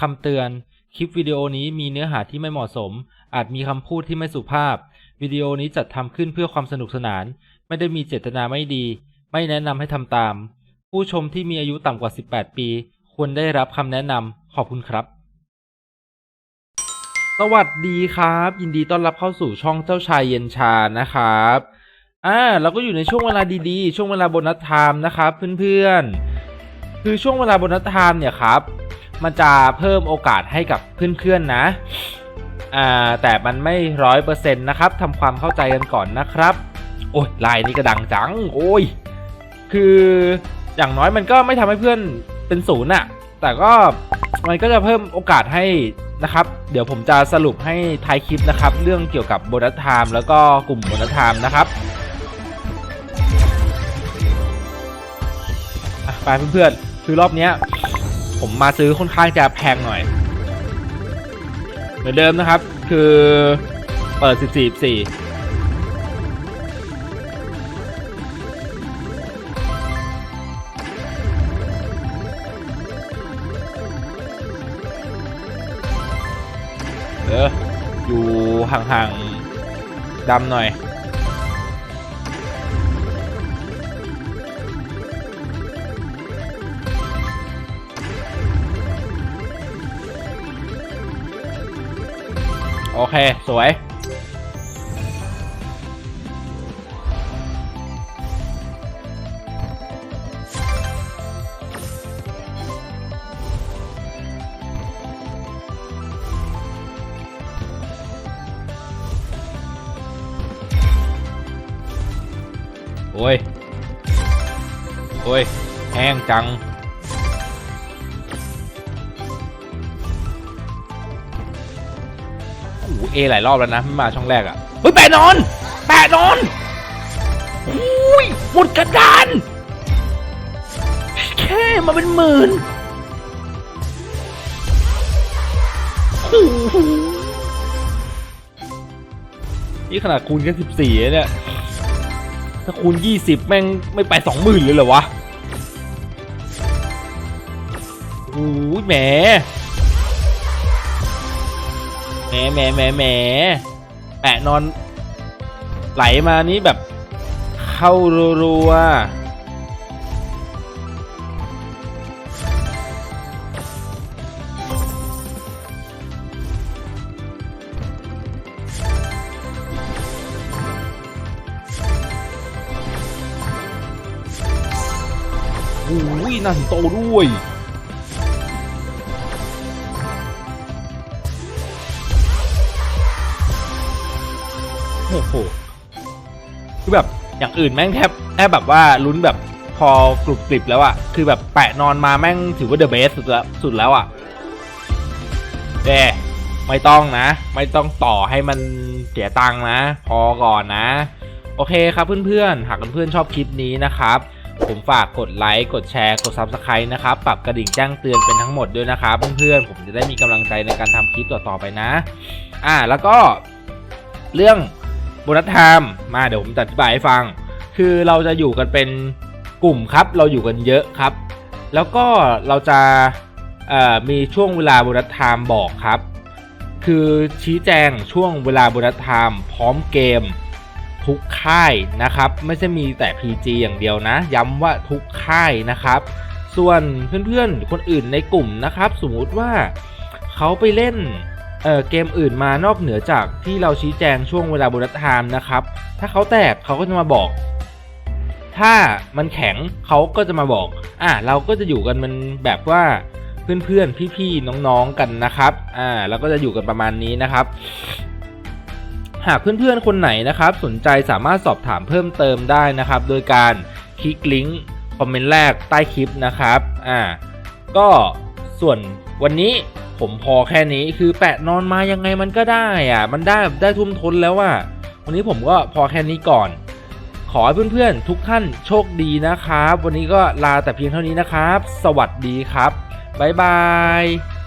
คำเตือน คลิปวิดีโอนี้มีเนื้อหาที่ไม่เหมาะสม อาจมีคำพูดที่ไม่สุภาพ วิดีโอนี้จัดทำขึ้นเพื่อความสนุกสนาน ไม่ได้มีเจตนาไม่ดี ไม่แนะนำให้ทำตาม ผู้ชมที่มีอายุต่ำกว่า 18 ปี ควรได้รับคำแนะนำขอบคุณครับ สวัสดีครับ ยินดีต้อนรับเข้าสู่ช่องเจ้าชายเย็นชานะครับอ่าเราก็อยู่ในช่วงเวลาดีๆ ช่วงเวลาโบนัสไทม์นะครับเพื่อนๆ คือช่วงเวลาโบนัสไทม์เนี่ยครับ มันจะเพิ่มโอกาสให้กับเพื่อนๆนะอ่าแต่มันไม่ร้อยเปอร์เซ็นต์นะครับทำความเข้าใจกันก่อนนะครับ โอ้ยลายนี้ก็ดังจัง โอ้ย คืออย่างน้อยมันก็ไม่ทำให้เพื่อนเป็นศูนย์อะแต่ก็มันก็จะเพิ่มโอกาสให้นะครับ เดี๋ยวผมจะสรุปให้ท้ายคลิปนะครับ เรื่องเกี่ยวกับโบนัสไทม์แล้วก็กลุ่มโบนัสไทม์นะครับไปเพื่อนๆคือรอบเนี้ย ผมมาซื้อค่อนข้างจะแพงหน่อย เหมือนเดิมนะครับ คือเปิด 14 14 เออ อยู่ห่างๆดำหน่อย โอเค สวย โอ้ย โอ้ย แห้งจัง เอหลายรอบแล้วนะไม่มาช่องแรกอะ่ะเฮ้ยแปะนอน แปะนอนอุ้ยหมดกระดานแค่มาเป็นหมื่นนี่ขนาดคูณแค่สิบสี่เนี่ย ถ้าคูณยี่สิบแม่งไม่ไปสองหมื่นเลยเหรอวะโอ้ยแหม แหมแหมแหมแหมแปะนอน ไหลมานี้แบบ เข้ารัวๆโอ้ยน่าสิงโตด้วย อ้โหคือแบบอย่างอื่นแม่งแทบแทบแบบว่าลุ้นแบบพอกรุบกริบแล้วอะคือแบบแปะนอนมาแม่งถือว่าเดอะเบสสุดแล้วสุดแล้วอะแต่ไม่ต้องนะ ไม่ต้องต่อให้มันเสียตังค์นะ พอก่อนนะ โอเคครับเพื่อนๆ หากเพื่อนๆชอบคลิปนี้นะครับ ผมฝากกดไลค์ กดแชร์ กด Subscribe นะครับ ปรับกระดิ่งแจ้งเตือนเป็นทั้งหมดด้วยนะครับเพื่อนๆ ผมจะได้มีกำลังใจในการทำคลิปต่อๆไปนะ อ่าแล้วก็เรื่อง บนัสไทม์มาเดี๋ยวผมจะอธิบายให้ฟัง คือเราจะอยู่กันเป็นกลุ่มครับ เราอยู่กันเยอะครับ แล้วก็เราจะมีช่วงเวลาบนัสไทม์บอกครับ คือชี้แจงช่วงเวลาบนัสไทม์พร้อมเกมทุกค่ายนะครับ ไม่ใช่มีแต่ PG อย่างเดียวนะ ย้ำว่าทุกค่ายนะครับ ส่วนเพื่อนๆคนอื่นในกลุ่มนะครับ สมมุติว่าเขาไปเล่น เออเกมอื่นมานอกเหนือจากที่เราชี้แจงช่วงเวลาโบนัสไทม์นะครับ ถ้าเขาแตกเขาก็จะมาบอก ถ้ามันแข็งเขาก็จะมาบอก อ่าเราก็จะอยู่กันมันแบบว่าเพื่อนๆ พี่ๆ น้องๆ กันนะครับ อ่าเราก็จะอยู่กันประมาณนี้นะครับ หากเพื่อนๆ คนไหนนะครับ สนใจสามารถสอบถามเพิ่มเติมได้นะครับ โดยการคลิกลิงก์คอมเมนต์แรกใต้คลิปนะครับ อ่า ก็ส่วนวันนี้ ผมพอแค่นี้คือแปะนอนมายังไงมันก็ได้อะมันได้ได้ทุ่มทุนแล้วอะวันนี้ผมก็พอแค่นี้ก่อน ขอให้เพื่อนๆ ทุกท่านโชคดีนะครับ วันนี้ก็ลาแต่เพียงเท่านี้นะครับ สวัสดีครับบ๊ายบาย